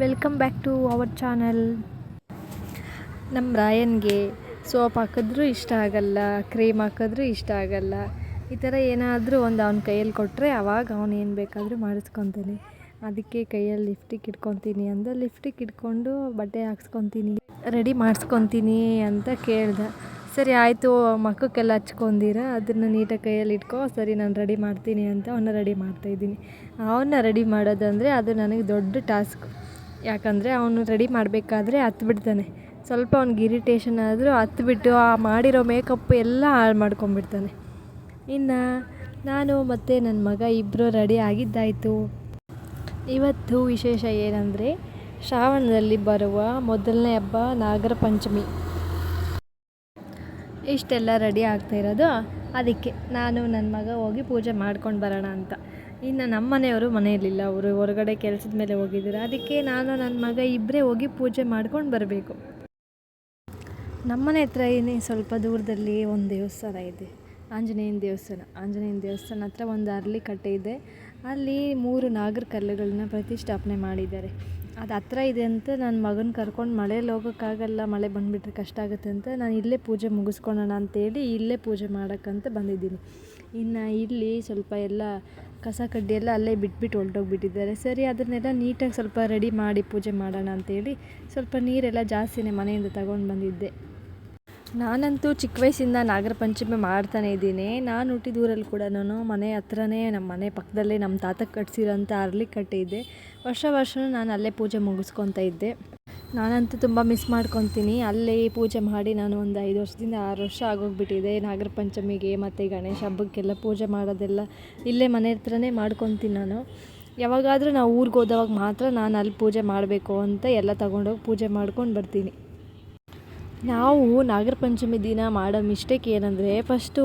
Welcome back to our channel ನಮ್ಮ ರಾಯನ್ಗೆ soap ಹಾಕಿದ್ರೂ ಇಷ್ಟ ಆಗಲ್ಲ ಕ್ರೀಮ್ ಹಾಕಿದ್ರೂ ಇಷ್ಟ ಆಗಲ್ಲ. ಈ ಥರ ಏನಾದರೂ ಒಂದು ಅವ್ನ ಕೈಯಲ್ಲಿ ಕೊಟ್ಟರೆ ಅವಾಗ ಅವನು ಏನು ಬೇಕಾದರೂ ಮಾಡಿಸ್ಕೊತಾನೆ. ಅದಕ್ಕೆ ಕೈಯಲ್ಲಿ ಲಿಫ್ಟಿಗೆ ಇಟ್ಕೊತೀನಿ ಅಂದ ಲಿಫ್ಟಿಗೆ ಇಟ್ಕೊಂಡು ಬಟ್ಟೆ ಹಾಕ್ಸ್ಕೊತೀನಿ. ರೆಡಿ ಮಾಡಿಸ್ಕೊತೀನಿ ಅಂತ ಕೇಳ್ದೆ. ಸರಿ ಆಯಿತು, ಮಕ್ಕಕ್ಕೆಲ್ಲ ಹಚ್ಕೊಂಡಿರ? ಅದನ್ನು ನೀಟಾಗಿ ಕೈಯಲ್ಲಿ ಇಟ್ಕೋ, ಸರಿ ನಾನು ರೆಡಿ ಮಾಡ್ತೀನಿ ಅಂತ ಅವನ್ನ ರೆಡಿ ಮಾಡ್ತಾಯಿದ್ದೀನಿ ಅವನ್ನ ರೆಡಿ ಮಾಡೋದಂದರೆ ಅದು ನನಗೆ ದೊಡ್ಡ ಟಾಸ್ಕ್ ಯಾಕಂದರೆ ಅವನು ರೆಡಿ ಮಾಡಬೇಕಾದ್ರೆ ಹತ್ತು ಬಿಡ್ತಾನೆ ಸ್ವಲ್ಪ ಅವ್ನಿಗೆ ಇರಿಟೇಷನ್ ಆದರೂ ಹತ್ತು ಬಿಟ್ಟು ಆ ಮಾಡಿರೋ ಮೇಕಪ್ ಎಲ್ಲ ಹಾಳು ಮಾಡ್ಕೊಂಬಿಡ್ತಾನೆ ಇನ್ನು ನಾನು ಮತ್ತು ನನ್ನ ಮಗ ಇಬ್ಬರು ರೆಡಿ ಆಗಿದ್ದಾಯಿತು. ಇವತ್ತು ವಿಶೇಷ ಏನಂದರೆ ಶ್ರಾವಣದಲ್ಲಿ ಬರುವ ಮೊದಲನೇ ಹಬ್ಬ ನಾಗರ ಪಂಚಮಿ. ಇಷ್ಟೆಲ್ಲ ರೆಡಿ ಆಗ್ತಾ ಇರೋದು. ಅದಕ್ಕೆ ನಾನು ನನ್ನ ಮಗ ಹೋಗಿ ಪೂಜೆ ಮಾಡ್ಕೊಂಡು ಬರೋಣ ಅಂತ. ಇನ್ನು ನಮ್ಮ ಮನೆಯವರು ಮನೆಯಲ್ಲಿಲ್ಲ ಅವರು ಹೊರಗಡೆ ಕೆಲಸದ ಮೇಲೆ ಹೋಗಿದ್ದಾರೆ ಅದಕ್ಕೆ ನಾನು ನನ್ನ ಮಗ ಇಬ್ಬರೇ ಹೋಗಿ ಪೂಜೆ ಮಾಡ್ಕೊಂಡು ಬರಬೇಕು. ನಮ್ಮನೆ ಹತ್ರ ಏನೇ ಸ್ವಲ್ಪ ದೂರದಲ್ಲಿ ಒಂದು ದೇವಸ್ಥಾನ ಇದೆ. ಆಂಜನೇಯನ ದೇವಸ್ಥಾನ. ಆಂಜನೇಯನ ದೇವಸ್ಥಾನ ಹತ್ರ ಒಂದು ಅರಳಿ ಕಟ್ಟೆ ಇದೆ. ಅಲ್ಲಿ ಮೂರು ನಾಗರ ಕಲ್ಲುಗಳನ್ನ ಪ್ರತಿಷ್ಠಾಪನೆ ಮಾಡಿದ್ದಾರೆ. ಅದು ಹತ್ರ ಇದೆ ಅಂತ ನನ್ನ ಮಗನ ಕರ್ಕೊಂಡು ಮಳೆಯಲ್ಲಿ ಹೋಗೋಕ್ಕಾಗಲ್ಲ, ಮಳೆ ಬಂದುಬಿಟ್ರೆ ಕಷ್ಟ ಆಗುತ್ತೆ ಅಂತ ನಾನು ಇಲ್ಲೇ ಪೂಜೆ ಮುಗಿಸ್ಕೊಳ್ಳೋಣ ಅಂತೇಳಿ ಇಲ್ಲೇ ಪೂಜೆ ಮಾಡೋಕ್ಕಂತ ಬಂದಿದ್ದೀನಿ. ಇನ್ನು ಇಲ್ಲಿ ಸ್ವಲ್ಪ ಎಲ್ಲ ಕಸ ಕಡ್ಡಿ ಎಲ್ಲ ಅಲ್ಲೇ ಬಿಟ್ಬಿಟ್ಟು ಹೊರ್ಟೋಗ್ಬಿಟ್ಟಿದ್ದಾರೆ. ಸರಿ, ಅದನ್ನೆಲ್ಲ ನೀಟಾಗಿ ಸ್ವಲ್ಪ ರೆಡಿ ಮಾಡಿ ಪೂಜೆ ಮಾಡೋಣ ಅಂತೇಳಿ ಸ್ವಲ್ಪ ನೀರೆಲ್ಲ ಜಾಸ್ತಿನೇ ಮನೆಯಿಂದ ತಗೊಂಡು ಬಂದಿದ್ದೆ. ನಾನಂತೂ ಚಿಕ್ಕ ವಯಸ್ಸಿಂದ ನಾಗರ ಪಂಚಮಿ ಮಾಡ್ತಾನೆ ಇದ್ದೀನಿ. ನಾನು ಹುಟ್ಟಿದ ಊರಲ್ಲಿ ಕೂಡ ನಾನು ಮನೆ ಹತ್ರನೇ ನಮ್ಮ ಮನೆ ಪಕ್ಕದಲ್ಲೇ ನಮ್ಮ ತಾತ ಕಟ್ಸಿರೋಂಥ ಅರ್ಲಿ ಕಟ್ಟೆ ಇದೆ. ವರ್ಷ ವರ್ಷವೂ ನಾನು ಅಲ್ಲೇ ಪೂಜೆ ಮುಗಿಸ್ಕೊತಾ ಇದ್ದೆ. ನಾನಂತೂ ತುಂಬ ಮಿಸ್ ಮಾಡ್ಕೊತೀನಿ. ಅಲ್ಲೇ ಪೂಜೆ ಮಾಡಿ ನಾನು ಒಂದು ಐದು ವರ್ಷದಿಂದ ಆರು ವರ್ಷ ಆಗೋಗ್ಬಿಟ್ಟಿದೆ. ನಾಗರ ಪಂಚಮಿಗೆ ಮತ್ತು ಗಣೇಶ ಹಬ್ಬಕ್ಕೆಲ್ಲ ಪೂಜೆ ಮಾಡೋದೆಲ್ಲ ಇಲ್ಲೇ ಮನೆ ಹತ್ರನೇ ಮಾಡ್ಕೊತೀನಿ ನಾನು. ಯಾವಾಗಾದರೂ ನಾವು ಊರಿಗೆ ಹೋದವಾಗ ಮಾತ್ರ ನಾನು ಅಲ್ಲಿ ಪೂಜೆ ಮಾಡಬೇಕು ಅಂತ ಎಲ್ಲ ತಗೊಂಡೋಗಿ ಪೂಜೆ ಮಾಡ್ಕೊಂಡು ಬರ್ತೀನಿ. ನಾವು ನಾಗರ ಪಂಚಮಿ ದಿನ ಮಾಡೋ ಮಿಸ್ಟೇಕ್ ಏನಂದರೆ ಫಸ್ಟು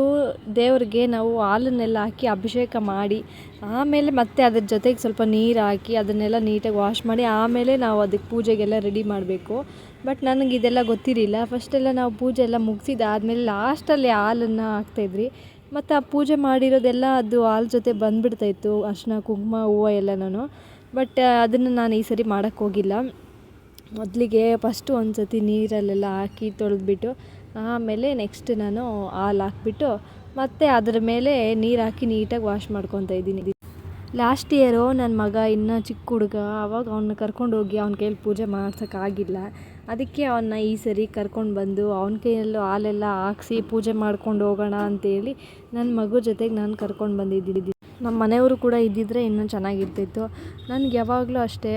ದೇವ್ರಿಗೆ ನಾವು ಹಾಲನ್ನೆಲ್ಲ ಹಾಕಿ ಅಭಿಷೇಕ ಮಾಡಿ, ಆಮೇಲೆ ಮತ್ತೆ ಅದ್ರ ಜೊತೆಗೆ ಸ್ವಲ್ಪ ನೀರು ಹಾಕಿ ಅದನ್ನೆಲ್ಲ ನೀಟಾಗಿ ವಾಶ್ ಮಾಡಿ, ಆಮೇಲೆ ನಾವು ಅದಕ್ಕೆ ಪೂಜೆಗೆಲ್ಲ ರೆಡಿ ಮಾಡಬೇಕು. ಬಟ್ ನನಗೆ ಇದೆಲ್ಲ ಗೊತ್ತಿರಲಿಲ್ಲ. ಫಸ್ಟೆಲ್ಲ ನಾವು ಪೂಜೆ ಎಲ್ಲ ಮುಗಿಸಿದಾದ್ಮೇಲೆ ಲಾಸ್ಟಲ್ಲಿ ಹಾಲನ್ನು ಹಾಕ್ತಾಯಿದ್ರಿ ಮತ್ತು ಆ ಪೂಜೆ ಮಾಡಿರೋದೆಲ್ಲ ಅದು ಹಾಲು ಜೊತೆ ಬಂದುಬಿಡ್ತಾಯಿತ್ತು ಅರ್ಶಿನ, ಕುಂಕುಮ, ಹೂವು ನಾನು. ಬಟ್ ಅದನ್ನು ನಾನು ಈ ಸರಿ ಮಾಡೋಕ್ಕೆ ಹೋಗಿಲ್ಲ. ಮೊದಲಿಗೆ ಫಸ್ಟು ಒಂದು ಸತಿ ನೀರಲ್ಲೆಲ್ಲ ಹಾಕಿ ತೊಳೆದ್ಬಿಟ್ಟು, ಆಮೇಲೆ ನೆಕ್ಸ್ಟ್ ನಾನು ಹಾಲು ಹಾಕ್ಬಿಟ್ಟು, ಮತ್ತು ಅದ್ರ ಮೇಲೆ ನೀರು ಹಾಕಿ ನೀಟಾಗಿ ವಾಶ್ ಮಾಡ್ಕೊತಾ ಇದ್ದೀನಿ. ಲಾಸ್ಟ್ ಇಯರು ನನ್ನ ಮಗ ಇನ್ನೂ ಚಿಕ್ಕ ಹುಡುಗ ಆವಾಗ ಅವನ್ನ ಕರ್ಕೊಂಡು ಹೋಗಿ ಅವ್ನ ಕೈಯಲ್ಲಿ ಪೂಜೆ ಮಾಡ್ಸೋಕ್ಕಾಗಿಲ್ಲ ಅದಕ್ಕೆ ಅವನ್ನ ಈ ಸರಿ ಕರ್ಕೊಂಡು ಬಂದು ಅವನ ಕೈಯಲ್ಲೂ ಹಾಲೆಲ್ಲ ಹಾಕ್ಸಿ ಪೂಜೆ ಮಾಡ್ಕೊಂಡು ಹೋಗೋಣ ಅಂತೇಳಿ ನನ್ನ ಮಗು ಜೊತೆಗೆ ನಾನು ಕರ್ಕೊಂಡು ಬಂದಿದ್ದೀನಿ. ನಮ್ಮ ಮನೆಯವರು ಕೂಡ ಇದ್ದಿದ್ದರೆ ಇನ್ನೂ ಚೆನ್ನಾಗಿರ್ತಿತ್ತು. ನನಗೆ ಯಾವಾಗಲೂ ಅಷ್ಟೇ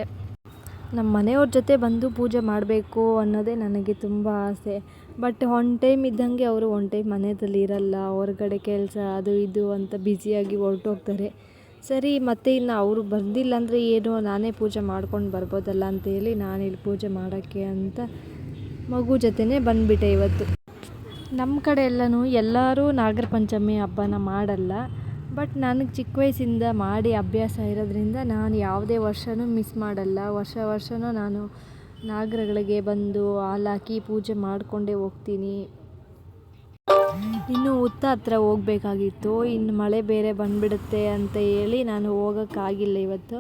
ನಮ್ಮ ಮನೆಯವ್ರ ಜೊತೆ ಬಂದು ಪೂಜೆ ಮಾಡಬೇಕು ಅನ್ನೋದೇ ನನಗೆ ತುಂಬ ಆಸೆ. ಬಟ್ ಒನ್ ಟೈಮ್ ಇದ್ದಂಗೆ ಅವರು ಒನ್ ಟೈಮ್ ಮನೆಯಲ್ಲಿ ಇರಲ್ಲ, ಹೊರಗಡೆ ಕೆಲಸ ಅದು ಇದು ಅಂತ ಬ್ಯುಸಿಯಾಗಿ ಹೊರ್ಟೋಗ್ತಾರೆ. ಸರಿ, ಮತ್ತು ಇನ್ನು ಅವರು ಬಂದಿಲ್ಲ ಅಂದರೆ ಏನು, ನಾನೇ ಪೂಜೆ ಮಾಡ್ಕೊಂಡು ಬರ್ಬೋದಲ್ಲ ಅಂತೇಳಿ ಇಲ್ಲಿ ಪೂಜೆ ಮಾಡೋಕ್ಕೆ ಅಂತ ಮಗು ಜೊತೆನೇ ಬಂದುಬಿಟ್ಟೆ ಇವತ್ತು. ನಮ್ಮ ಕಡೆ ಎಲ್ಲನೂ ಎಲ್ಲರೂ ನಾಗರ ಪಂಚಮಿ ಹಬ್ಬನ ಮಾಡಲ್ಲ. ಬಟ್ ನನಗೆ ಚಿಕ್ಕ ವಯಸ್ಸಿಂದ ಮಾಡಿ ಅಭ್ಯಾಸ ಇರೋದ್ರಿಂದ ನಾನು ಯಾವುದೇ ವರ್ಷನೂ ಮಿಸ್ ಮಾಡಲ್ಲ. ವರ್ಷ ವರ್ಷವೂ ನಾನು ನಾಗರಗಳಿಗೆ ಬಂದು ಹಾಲಾಕಿ ಪೂಜೆ ಮಾಡಿಕೊಂಡೇ ಹೋಗ್ತೀನಿ. ಇನ್ನು ಹುತ್ತ ಹತ್ರ ಹೋಗಬೇಕಾಗಿತ್ತು. ಇನ್ನು ಮಳೆ ಬೇರೆ ಬಂದುಬಿಡುತ್ತೆ ಅಂತ ಹೇಳಿ ನಾನು ಹೋಗೋಕ್ಕಾಗಿಲ್ಲ ಇವತ್ತು.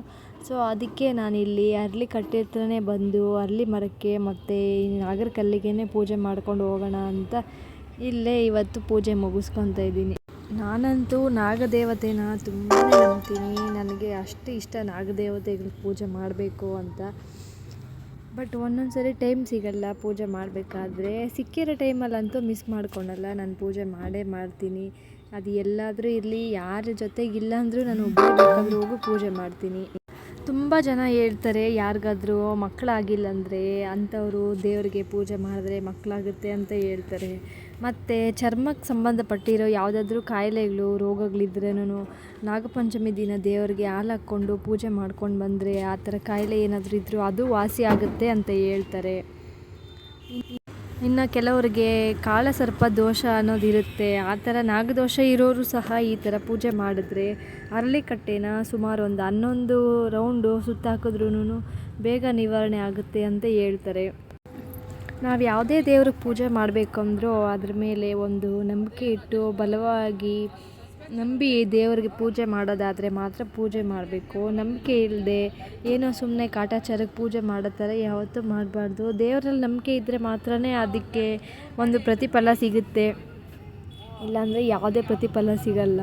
ಸೊ ಅದಕ್ಕೆ ನಾನಿಲ್ಲಿ ಅರಳಿ ಕಟ್ಟೆ ಹತ್ರನೇ ಬಂದು ಅರಳಿ ಮರಕ್ಕೆ ಮತ್ತು ನಾಗರ ಕಲ್ಲಿಗೆ ಪೂಜೆ ಮಾಡ್ಕೊಂಡು ಹೋಗೋಣ ಅಂತ ಇಲ್ಲೇ ಇವತ್ತು ಪೂಜೆ ಮುಗಿಸ್ಕೊತಾ ಇದ್ದೀನಿ. ನಾನಂತೂ ನಾಗದೇವತೆನ ತುಂಬಾ ನಂಬ್ತೀನಿ. ನನಗೆ ಅಷ್ಟು ಇಷ್ಟ ನಾಗದೇವತೆಗಳ ಪೂಜೆ ಮಾಡಬೇಕು ಅಂತ. ಬಟ್ ಒಂದೊಂದು ಸರಿ ಟೈಮ್ ಸಿಗಲ್ಲ ಪೂಜೆ ಮಾಡಬೇಕಾದ್ರೆ. ಸಿಕ್ಕಿರೋ ಟೈಮಲ್ಲಂತೂ ಮಿಸ್ ಮಾಡ್ಕೊಳಲ್ಲ ನಾನು ಪೂಜೆ ಮಾಡೇ ಮಾಡ್ತೀನಿ. ಅದು ಎಲ್ಲಾದರೂ ಇರಲಿ, ಯಾರ ಜೊತೆಗಿಲ್ಲ ಅಂದರೂ ನಾನು ಒಬ್ಬರು ಬೇಕಾದ್ರೂ ಹೋಗಿ ಪೂಜೆ ಮಾಡ್ತೀನಿ. ತುಂಬ ಜನ ಹೇಳ್ತಾರೆ, ಯಾರಿಗಾದ್ರೂ ಮಕ್ಕಳಾಗಿಲ್ಲ ಅಂದರೆ ಅಂಥವರು ದೇವರಿಗೆ ಪೂಜೆ ಮಾಡಿದ್ರೆ ಮಕ್ಕಳಾಗುತ್ತೆ ಅಂತ ಹೇಳ್ತಾರೆ. ಮತ್ತು ಚರ್ಮಕ್ಕೆ ಸಂಬಂಧಪಟ್ಟಿರೋ ಯಾವುದಾದ್ರೂ ಕಾಯಿಲೆಗಳು ರೋಗಗಳಿದ್ರೂ ನಾಗಪಂಚಮಿ ದಿನ ದೇವರಿಗೆ ಹಾಲು ಹಾಕ್ಕೊಂಡು ಪೂಜೆ ಮಾಡ್ಕೊಂಡು ಬಂದರೆ ಆ ಥರ ಕಾಯಿಲೆ ಏನಾದರೂ ಇದ್ದರೂ ಅದು ವಾಸಿ ಆಗುತ್ತೆ ಅಂತ ಹೇಳ್ತಾರೆ. ಇನ್ನು ಕೆಲವರಿಗೆ ಕಾಳಸರ್ಪ ದೋಷ ಅನ್ನೋದಿರುತ್ತೆ ಆ ಥರ ನಾಗದೋಷ ಇರೋರು ಸಹ ಈ ಥರ ಪೂಜೆ ಮಾಡಿದ್ರೆ ಅರಳಿಕಟ್ಟೆನ ಸುಮಾರು ಒಂದು ಹನ್ನೊಂದು ರೌಂಡು ಸುತ್ತಾಕಿದ್ರೂ ಬೇಗ ನಿವಾರಣೆ ಆಗುತ್ತೆ ಅಂತ ಹೇಳ್ತಾರೆ. ನಾವು ಯಾವುದೇ ದೇವ್ರಿಗೆ ಪೂಜೆ ಮಾಡಬೇಕಂದ್ರೂ ಅದ್ರ ಮೇಲೆ ಒಂದು ನಂಬಿಕೆ ಇಟ್ಟು ಬಲವಾಗಿ ನಂಬಿ ದೇವರಿಗೆ ಪೂಜೆ ಮಾಡೋದಾದರೆ ಮಾತ್ರ ಪೂಜೆ ಮಾಡಬೇಕು. ನಂಬಿಕೆ ಇಲ್ಲದೆ ಏನೋ ಸುಮ್ಮನೆ ಕಾಟಾಚಾರಕ್ಕೆ ಪೂಜೆ ಮಾಡೋ ಥರ ಯಾವತ್ತೂ ಮಾಡಬಾರ್ದು. ದೇವರಲ್ಲಿ ನಂಬಿಕೆ ಇದ್ದರೆ ಮಾತ್ರ ಅದಕ್ಕೆ ಒಂದು ಪ್ರತಿಫಲ ಸಿಗುತ್ತೆ. ಇಲ್ಲಾಂದರೆ ಯಾವುದೇ ಪ್ರತಿಫಲ ಸಿಗಲ್ಲ.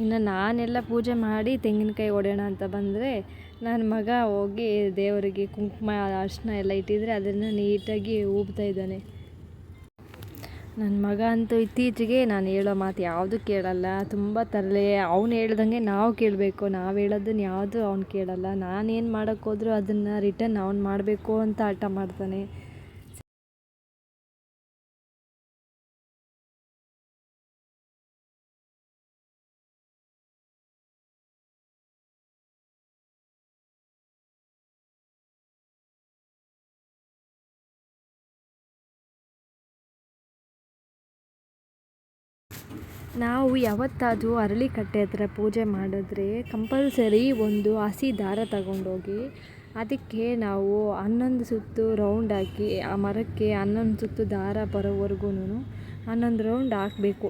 ಇನ್ನು ನಾನೆಲ್ಲ ಪೂಜೆ ಮಾಡಿ ತೆಂಗಿನಕಾಯಿ ಒಡೆಯೋಣ ಅಂತ ಬಂದರೆ ನನ್ನ ಮಗ ಹೋಗಿ ದೇವರಿಗೆ ಕುಂಕುಮ, ಅರ್ಶಿನ ಎಲ್ಲ ಇಟ್ಟಿದ್ರೆ ಅದನ್ನು ನೀಟಾಗಿ ಊಬ್ತಾ ಇದ್ದಾನೆ. ನನ್ನ ಮಗ ಅಂತೂ ಇತ್ತೀಚೆಗೆ ನಾನು ಹೇಳೋ ಮಾತು ಯಾವುದು ಕೇಳಲ್ಲ. ತುಂಬ ತರಲೆ ಅವ್ನು ಹೇಳ್ದಂಗೆ ನಾವು ಕೇಳಬೇಕು. ನಾವು ಹೇಳೋದನ್ನ ಯಾವುದು ಅವ್ನು ಕೇಳಲ್ಲ. ನಾನೇನು ಮಾಡೋಕ್ಕೋದ್ರೂ ಅದನ್ನು ರಿಟರ್ನ್ ಅವ್ನು ಮಾಡಬೇಕು ಅಂತ ಹಠ ಮಾಡ್ತಾನೆ. ನಾವು ಯಾವತ್ತಾದರೂ ಅರಳಿಕಟ್ಟೆ ಹತ್ರ ಪೂಜೆ ಮಾಡಿದ್ರೆ ಕಂಪಲ್ಸರಿ ಒಂದು ಹಸಿ ದಾರ ತಗೊಂಡೋಗಿ ಅದಕ್ಕೆ ನಾವು ಹನ್ನೊಂದು ಸುತ್ತು ರೌಂಡ್ ಹಾಕಿ, ಆ ಮರಕ್ಕೆ ಹನ್ನೊಂದು ಸುತ್ತು ದಾರ ಬರೋವರೆಗೂ ಹನ್ನೊಂದು ರೌಂಡ್ ಹಾಕಬೇಕು.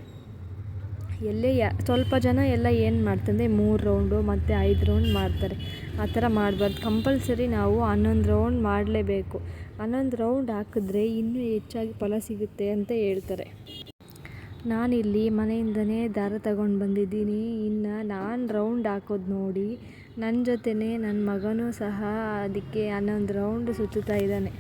ಎಲ್ಲೇ ಸ್ವಲ್ಪ ಜನ ಎಲ್ಲ ಏನು ಮಾಡ್ತಂದರೆ ಮೂರು ರೌಂಡು ಮತ್ತು ಐದು ರೌಂಡ್ ಮಾಡ್ತಾರೆ. ಆ ಥರ ಮಾಡಬಾರ್ದು. ಕಂಪಲ್ಸರಿ ನಾವು ಹನ್ನೊಂದು ರೌಂಡ್ ಮಾಡಲೇಬೇಕು. ಹನ್ನೊಂದು ರೌಂಡ್ ಹಾಕಿದ್ರೆ ಇನ್ನೂ ಹೆಚ್ಚಾಗಿ ಫಲ ಸಿಗುತ್ತೆ ಅಂತ ಹೇಳ್ತಾರೆ. ನಾನಿಲ್ಲಿ ಮನೆಯಿಂದನೇ ದಾರ ತಗೊಂಡು ಬಂದಿದ್ದೀನಿ. ಇನ್ನು ನಾನು ರೌಂಡ್ ಹಾಕೋದು ನೋಡಿ ನನ್ನ ಜೊತೆನೇ ನನ್ನ ಮಗನೂ ಸಹ ಅದಕ್ಕೆ ಹನ್ನೊಂದು ರೌಂಡ್ ಸುತ್ತುತ್ತಾ ಇದ್ದಾನೆ.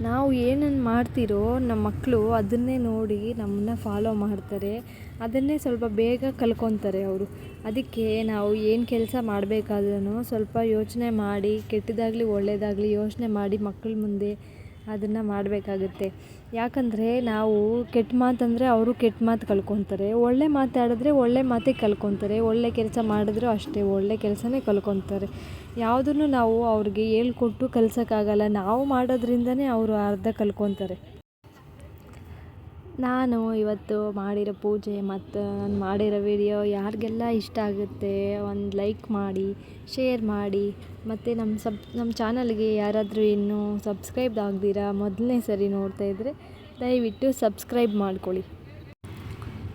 ನಾವು ಏನನ್ನು ಮಾಡ್ತಿರೋ ನಮ್ಮ ಮಕ್ಕಳು ಅದನ್ನೇ ನೋಡಿ ನಮ್ಮನ್ನ ಫಾಲೋ ಮಾಡ್ತಾರೆ. ಅದನ್ನೇ ಸ್ವಲ್ಪ ಬೇಗ ಕಲ್ಕೊತಾರೆ ಅವರು. ಅದಕ್ಕೆ ನಾವು ಏನು ಕೆಲಸ ಮಾಡಬೇಕಾದ್ರೂ ಸ್ವಲ್ಪ ಯೋಚನೆ ಮಾಡಿ, ಕೆಟ್ಟದಾಗಲಿ ಒಳ್ಳೆಯದಾಗಲಿ ಯೋಚನೆ ಮಾಡಿ ಮಕ್ಕಳ ಮುಂದೆ ಅದನ್ನು ಮಾಡಬೇಕಾಗುತ್ತೆ. ಯಾಕಂದರೆ ನಾವು ಕೆಟ್ಟ ಮಾತಂದರೆ ಅವರು ಕೆಟ್ಟ ಮಾತು ಕಲ್ಕೊತಾರೆ ಒಳ್ಳೆ ಮಾತಾಡಿದ್ರೆ ಒಳ್ಳೆ ಮಾತೇ ಕಲ್ಕೊತಾರೆ ಒಳ್ಳೆ ಕೆಲಸ ಮಾಡಿದ್ರು ಅಷ್ಟೇ ಒಳ್ಳೆ ಕೆಲಸನೇ ಕಲ್ಕೊತಾರೆ ಯಾವುದನ್ನು ನಾವು ಅವ್ರಿಗೆ ಹೇಳ್ಕೊಟ್ಟು ಕಲ್ಸೋಕ್ಕಾಗಲ್ಲ. ನಾವು ಮಾಡೋದ್ರಿಂದನೇ ಅವರು ಅರ್ಧ ಕಲ್ಕೊತಾರೆ ನಾನು ಇವತ್ತು ಮಾಡಿರೋ ಪೂಜೆ ಮತ್ತು ನಾನು ಮಾಡಿರೋ ವಿಡಿಯೋ ಯಾರಿಗೆಲ್ಲ ಇಷ್ಟ ಆಗುತ್ತೆ ಒಂದು ಲೈಕ್ ಮಾಡಿ, ಶೇರ್ ಮಾಡಿ ಮತ್ತು ನಮ್ಮ ಸಬ್ ನಮ್ಮ ಚಾನಲ್ಗೆ ಯಾರಾದರೂ ಇನ್ನೂ ಸಬ್ಸ್ಕ್ರೈಬ್ ಆಗದಿರಾ ಮೊದಲನೇ ಸರಿ ನೋಡ್ತಾ ಇದ್ದರೆ ದಯವಿಟ್ಟು ಸಬ್ಸ್ಕ್ರೈಬ್ ಮಾಡ್ಕೊಳ್ಳಿ.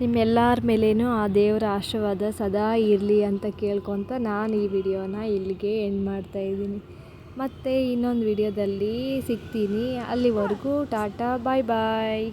ನಿಮ್ಮೆಲ್ಲರ ಮೇಲೇನೂ ಆ ದೇವರ ಆಶೀರ್ವಾದ ಸದಾ ಇರಲಿ ಅಂತ ಕೇಳ್ಕೊತ ನಾನು ಈ ವಿಡಿಯೋನ ಇಲ್ಲಿಗೆ ಎಂಡ್ ಮಾಡ್ತಾ ಇದ್ದೀನಿ. ಮತ್ತು ಇನ್ನೊಂದು ವಿಡಿಯೋದಲ್ಲಿ ಸಿಗ್ತೀನಿ. ಅಲ್ಲಿವರೆಗೂ ಟಾಟಾ, ಬಾಯ್ ಬಾಯ್.